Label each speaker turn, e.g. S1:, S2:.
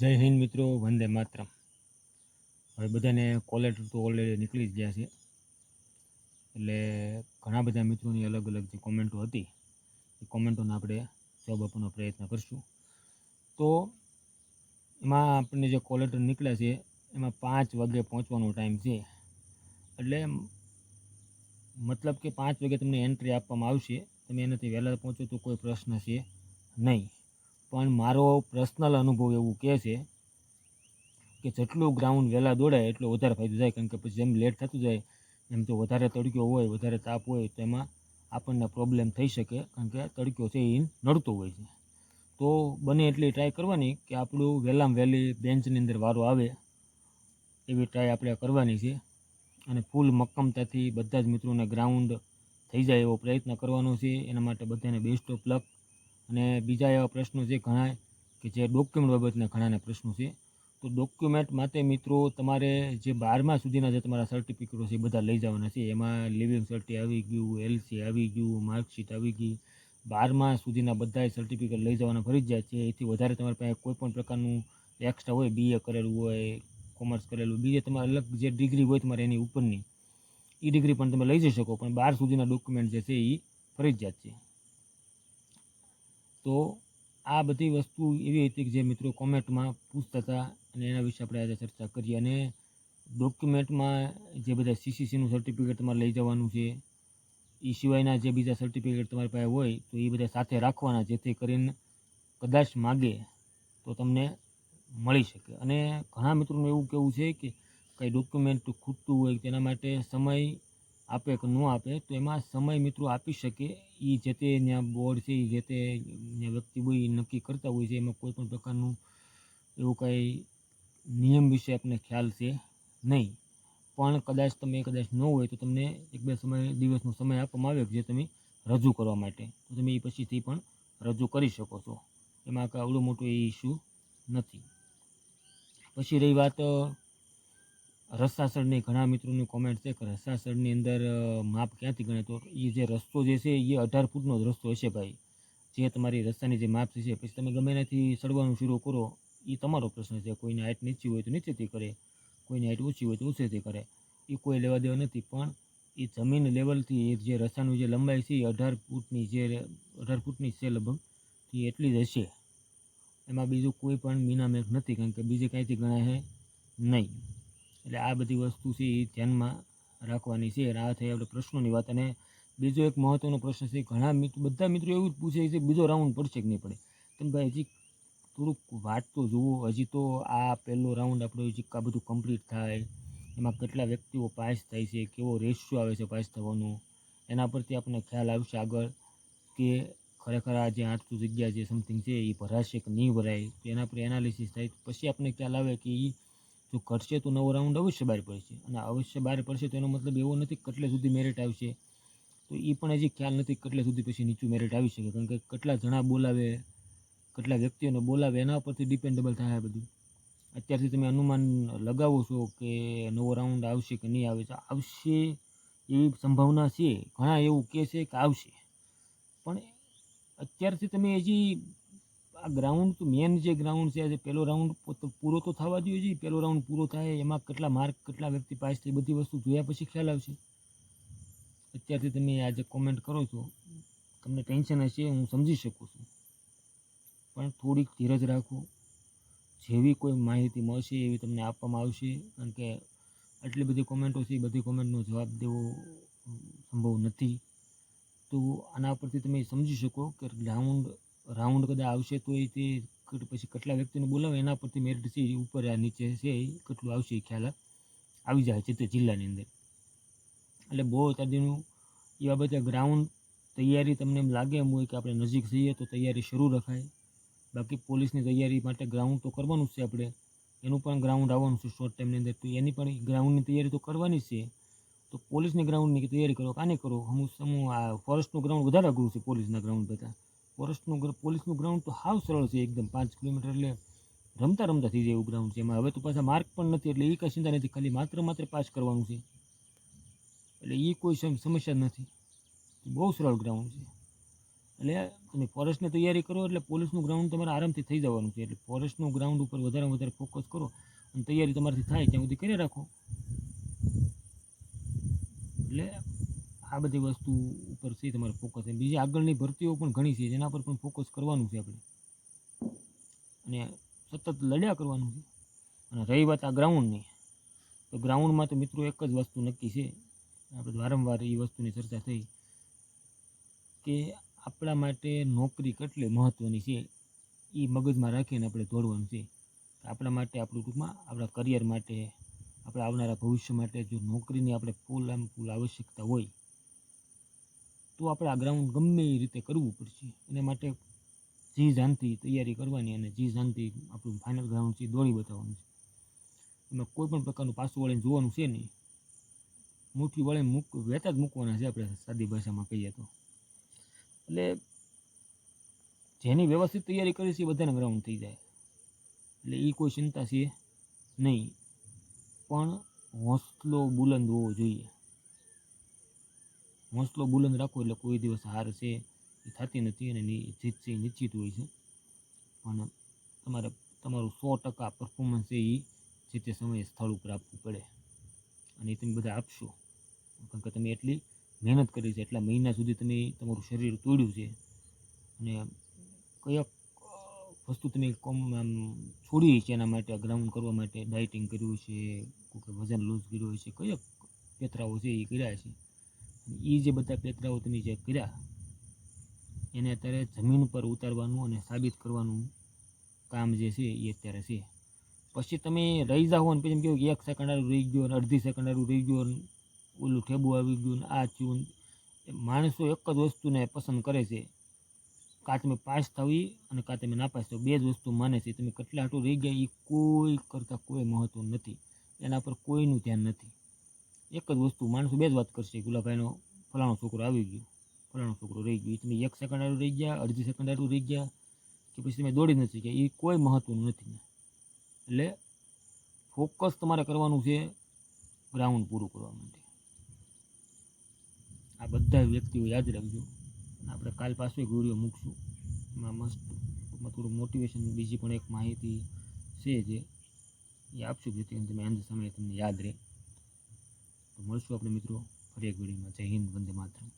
S1: જય હિન્દ મિત્રો, વંદે માતરમ. હવે બધાને કોલેટર તો ઓલરેડી નીકળી જ ગયા છે. એટલે ઘણા બધા મિત્રોની અલગ અલગ જે કોમેન્ટો હતી, એ કોમેન્ટોને આપણે જવાબ આપવાનો પ્રયત્ન કરશું. તો એમાં આપણને જે કોલેટર નીકળ્યા છે, એમાં પાંચ વાગે પહોંચવાનો ટાઈમ છે. એટલે મતલબ કે પાંચ વાગે તમને એન્ટ્રી આપવામાં આવશે. તમે એનાથી વહેલા પહોંચો તો કોઈ પ્રશ્ન છે નહીં. પણ મારો પર્સનલ અનુભવ એવું કહે છે કે જેટલું ગ્રાઉન્ડ વહેલા દોડાય, એટલો વધારે ફાયદો થાય. કારણ કે પછી જેમ લેટ થતું જાય, એમ તો વધારે તડક્યો હોય, વધારે તાપ હોય, તો એમાં આપણને પ્રોબ્લેમ થઈ શકે. કારણ કે તડક્યો છે એ નડતો હોય છે. તો બને એટલી ટ્રાય કરવાની કે આપણું વહેલામાં વહેલી બેન્ચની અંદર વારો આવે, એવી ટ્રાય આપણે કરવાની છે. અને ફૂલ મક્કમતાથી બધા જ મિત્રોને ગ્રાઉન્ડ થઈ જાય એવો પ્રયત્ન કરવાનો છે. એના માટે બધાને બેસ્ટ ઓફ લક અને બીજા એવા પ્રશ્નો છે ઘણા કે જે ડોક્યુમેન્ટ બાબતના ઘણાના પ્રશ્નો છે. તો ડોક્યુમેન્ટ માટે મિત્રો તમારે જે બારમા સુધીના જે તમારા સર્ટિફિકેટો છે એ બધા લઈ જવાના છે. એમાં લિવિંગ સર્ટી આવી ગયું એલસી આવી ગયું માર્કશીટ આવી ગઈ. બારમા સુધીના બધા સર્ટિફિકેટ લઈ જવાના ફરજિયાત છે. એથી વધારે તમારી પાસે કોઈ પણ પ્રકારનું એક્સ્ટ્રા હોય બીએ કરેલું હોય કોમર્સ કરેલું, બીજે તમારે અલગ જે ડિગ્રી હોય તમારે એની ઉપરની એ ડિગ્રી પણ તમે લઈ જઈ શકો. પણ બાર સુધીના ડોક્યુમેન્ટ જે છે એ ફરજિયાત છે. તો આ બધી વસ્તુ એવી હતી કે જે મિત્રો કોમેન્ટમાં પૂછતા હતા અને એના વિશે આપણે આજે ચર્ચા કરીએ અને ડોક્યુમેન્ટમાં જે બધા સીસીસીનું સર્ટિફિકેટ તમારે લઈ જવાનું છે એ સિવાયના જે બીજા સર્ટિફિકેટ તમારી પાસે હોય તો એ બધા સાથે રાખવાના જેથી કરીને કદાચ માગે તો તમને મળી શકે. અને ઘણા મિત્રોનું એવું કહેવું છે કે કંઈ ડોક્યુમેન્ટ ખૂટતું હોય તેના માટે સમય આપે કે ન આપે, તો એમાં સમય મિત્રો આપી શકે. એ જે તે બોર્ડ છે એ જે તે વ્યક્તિ હોય એ નક્કી કરતા હોય છે, એમાં કોઈ પણ પ્રકારનું એવું કાંઈ નિયમ વિશે આપને ખ્યાલ છે નહીં. પણ કદાચ તમે કદાચ ન હોય, તો તમને એક બે સમય, દિવસનો સમય આપવામાં આવે જે તમે રજૂ કરવા માટે. તો તમે એ પછીથી પણ રજૂ કરી શકો છો. એમાં કાંઈ આવડું મોટું એ ઇસ્યુ નથી. પછી રહી વાત અ, ઘણા મિત્રોની કોમેન્ટ છે કે રસાસળની અંદર માપ ક્યાંથી ગણે? તો એ જે રસ્તો જે છે એ અઢાર ફૂટનો જ રસ્તો હશે ભાઈ. જે તમારી રસ્તાની જે માપ છે પછી તમે ગમે એનાથી સડવાનું શરૂ કરો એ તમારો પ્રશ્ન છે. કોઈને હાઇટ નીચી હોય તો નીચેથી કરે કોઈની હાઇટ ઊંચી હોય તો ઊંચેથી કરે. એ કોઈ લેવા દેવા નથી પણ એ જમીન લેવલથી એ જે રસ્તાનું જે લંબાઈ છે એ અઢાર ફૂટની જે અઢાર ફૂટની છે લગભગ એ એટલી જ હશે. એમાં બીજું કોઈ પણ મીનામેક નથી કારણ કે બીજે કાંઈથી ગણાય નહીં. એટલે આ બધી વસ્તુ છે એ ધ્યાનમાં રાખવાની છે. અને આ થઈ આપણે પ્રશ્નોની વાત. અને બીજો એક મહત્ત્વનો પ્રશ્ન છે, ઘણા મિત્રો, બધા મિત્રો એવું જ પૂછે છે, બીજો રાઉન્ડ પડશે કે નહીં પડે? તેમ ભાઈ હજી થોડુંક વાત તો જુઓ, હજી તો આ પહેલો રાઉન્ડ આપણો હજી આ બધું કમ્પ્લીટ થાય. એમાં કેટલા વ્યક્તિઓ પાસ થાય છે, કેવો રેશિયો આવે છે પાસ થવાનો, એના પરથી આપણને ખ્યાલ આવશે આગળ કે ખરેખર આ જે આઠસો જગ્યા જે સમથિંગ છે એ ભરાશે કે નહીં ભરાય. તો એના પર એનાલિસિસ થાય. પછી આપણને ખ્યાલ આવે કે એ જો કરશે તો નવો રાઉન્ડ અવશ્ય બહાર પડશે. અને અવશ્ય બહાર પડશે તો એનો મતલબ એવો નથી કેટલે સુધી મેરિટ આવશે. તો એ પણ હજી ખ્યાલ નથી કેટલે સુધી પછી નીચું મેરિટ આવી શકે. કારણ કે કેટલા જણા બોલાવે, કેટલા વ્યક્તિઓને બોલાવે, એના પરથી ડિપેન્ડેબલ થાય બધું. અત્યારથી તમે અનુમાન લગાવો છો કે નવો રાઉન્ડ આવશે કે નહીં આવે તો આવશે એવી સંભાવના છે. ઘણા એવું કહે છે કે આવશે. પણ અત્યારથી તમે હજી આ ગ્રાઉન્ડ તો મેન જે ગ્રાઉન્ડ છે, આજે પહેલો રાઉન્ડ પૂરો તો થવા જોઈએ છે પહેલો રાઉન્ડ પૂરો થાય, એમાં કેટલા માર્ક કેટલા વ્યક્તિ પાસ થઈ, બધી વસ્તુ જોયા પછી ખ્યાલ આવશે. અત્યારથી તમે આ જે કોમેન્ટ કરો છો, તમને ટેન્શન હશે, હું સમજી શકું છું. પણ થોડીક ધીરજ રાખો. જેવી કોઈ માહિતી મળશે, એવી તમને આપવામાં આવશે. કારણ કે આટલી બધી કોમેન્ટો છે, એ બધી કોમેન્ટનો જવાબ દેવો સંભવ નથી. તો આના પરથી તમે સમજી શકો કે રાઉન્ડ રાઉન્ડ કદાચ આવશે તો એ તે પછી કેટલા વ્યક્તિને બોલાવે એના પરથી મેરિટ છે ઉપર આ નીચે છે, એ કેટલું આવશે એ ખ્યાલ આવી જાય છે તે જિલ્લાની અંદર. એટલે બહુ અત્યારનું એ બાબતે ગ્રાઉન્ડ તૈયારી તમને એમ લાગે એમ હોય કે આપણે નજીક જઈએ તો તૈયારી શરૂ રખાય. બાકી પોલીસની તૈયારી માટે ગ્રાઉન્ડ તો કરવાનું જ છે આપણે. એનું પણ ગ્રાઉન્ડ આવવાનું છે શોર્ટ ટાઈમની અંદર. તો એની પણ ગ્રાઉન્ડની તૈયારી તો કરવાની છે. તો પોલીસની ગ્રાઉન્ડની તૈયારી કરો, કાને કરો? હું સમૂહ આ ફોરેસ્ટનું ગ્રાઉન્ડ વધારે અઘરું છે પોલીસના ગ્રાઉન્ડ કરતાં ફોરેસ્ટનું પોલીસનું ગ્રાઉન્ડ તો હાવ સરળ છે એકદમ પાંચ કિલોમીટર એટલે રમતા રમતા થઈ જાય એવું ગ્રાઉન્ડ છે. એમાં હવે તો પાછા માર્ક પણ નથી, એટલે એ કાંઈ ચિંતા નથી, ખાલી માત્ર માત્ર પાસ કરવાનું છે. એટલે એ કોઈ સમસ્યા નથી. બહુ સરળ ગ્રાઉન્ડ છે. એટલે તમે ફોરેસ્ટની તૈયારી કરો એટલે પોલીસનું ગ્રાઉન્ડ તમારે આરામથી થઈ જવાનું છે. એટલે ફોરેસ્ટનું ગ્રાઉન્ડ ઉપર વધારે વધારે ફોકસ કરો અને તૈયારી તમારાથી થાય, ત્યાં સુધી કરી રાખો. એટલે આ બધી વસ્તુ ઉપર છે તમારે ફોકસ છે બીજી આગળની ભરતીઓ પણ ઘણી છે, જેના પર પણ ફોકસ કરવાનું છે આપણે. અને સતત લડ્યા કરવાનું છે. અને રહી વાત આ ગ્રાઉન્ડની તો ગ્રાઉન્ડમાં તો મિત્રો એક જ વસ્તુ નક્કી છે. આપણે વારંવાર એ વસ્તુની ચર્ચા થઈ કે આપણા માટે નોકરી કેટલી મહત્ત્વની છે એ મગજમાં રાખીને આપણે દોડવાનું છે. આપણા માટે, આપણું ટૂંકમાં, આપણા કરિયર માટે, આપણે આવનારા ભવિષ્ય માટે જો નોકરીની આપણે ફૂલ આમ ફૂલ આવશ્યકતા હોય તો આપણે આ ગ્રાઉન્ડ ગમે એ રીતે કરવું પડશે. એના માટે જી જાનથી તૈયારી કરવાની અને જી જાનથી આપણું ફાઇનલ ગ્રાઉન્ડ છે દોડી બતાવવાનું છે. એમાં કોઈ પણ પ્રકારનું પાછું વળીને જોવાનું છે નહીં. મુઠ્ઠી વળીને મૂક વેતા જ મૂકવાના છે આપણે સાદી ભાષામાં કહીએ તો. એટલે જેની વ્યવસ્થિત તૈયારી કરી છે એ બધાને ગ્રાઉન્ડ થઈ જાય. એટલે એ કોઈ ચિંતા છે નહીં. પણ હોંસલો બુલંદ હોવો જોઈએ. હોંસલો બુલંદ રાખો એટલે કોઈ દિવસ હાર છે એ થતી નથી અને જીત છે એ નિશ્ચિત હોય છે. પણ તમારે તમારું સો ટકા પરફોર્મન્સ એ જે તે સમયે સ્થળ ઉપર આપવું પડે. અને એ તમે બધા આપશો. કારણ કે તમે એટલી મહેનત કરી છે, એટલા મહિના સુધી તમે તમારું શરીર તોડ્યું છે. અને કયા વસ્તુ તમે કોમ આમ છોડી છે એના માટે ગ્રાઉન્ડ કરવા માટે ડાયટિંગ કર્યું છે કે વજન લૂઝ કર્યું છે, કયા પેતરાઓ છે એ કર્યા છે? એ જે બધા પેતરાઓ તમે જે કર્યા, એને અત્યારે જમીન પર ઉતારવાનું અને સાબિત કરવાનું કામ જે છે એ અત્યારે છે. પછી તમે રહી જાઓ ને પછી એમ કહ્યું એક સેકન્ડ આરું રહી ગયો ને અડધી સેકન્ડ આરું રહી ગયો ને ઓલું ઠેબુ આવી ગયું ને આ થયું માણસો એક જ વસ્તુને પસંદ કરે છે. કાં તમે પાસ થવી અને કાં તમે નાપાસ થાવ, બે જ વસ્તુ માને છે. તમે કેટલા હાટું રહી ગયા એ કોઈ કરતાં કોઈ મહત્વ નથી. એના પર કોઈનું ધ્યાન નથી. એક જ વસ્તુ, માણસો બે જ વાત કરશે ગુલાભાઈનો ફલાણો છોકરો આવી ગયો. ફલાણો છોકરો રહી ગયો. તમે એક સેકન્ડ આડું રહી ગયા, અડધી સેકન્ડ આડું રહી ગયા, કે પછી તમે દોડી નથી ગયા. એ કોઈ મહત્વનું નથી. એટલે ફોકસ તમારે કરવાનું છે ગ્રાઉન્ડ પૂરું કરવા માટે. આ બધા વ્યક્તિઓ યાદ રાખજો. આપણે કાલ પાછો એક વીડિયો મૂકશું. એમાં મસ્ત, ટૂંકમાં થોડું મોટિવેશન બીજી પણ એક માહિતી છે જે. એ આપશું જેથી તમે અંત સમયે તમને યાદ રહે. મળશું આપણે મિત્રો ફરી એક વિડીયોમાં. જય હિન્દ વંદે માતરમ.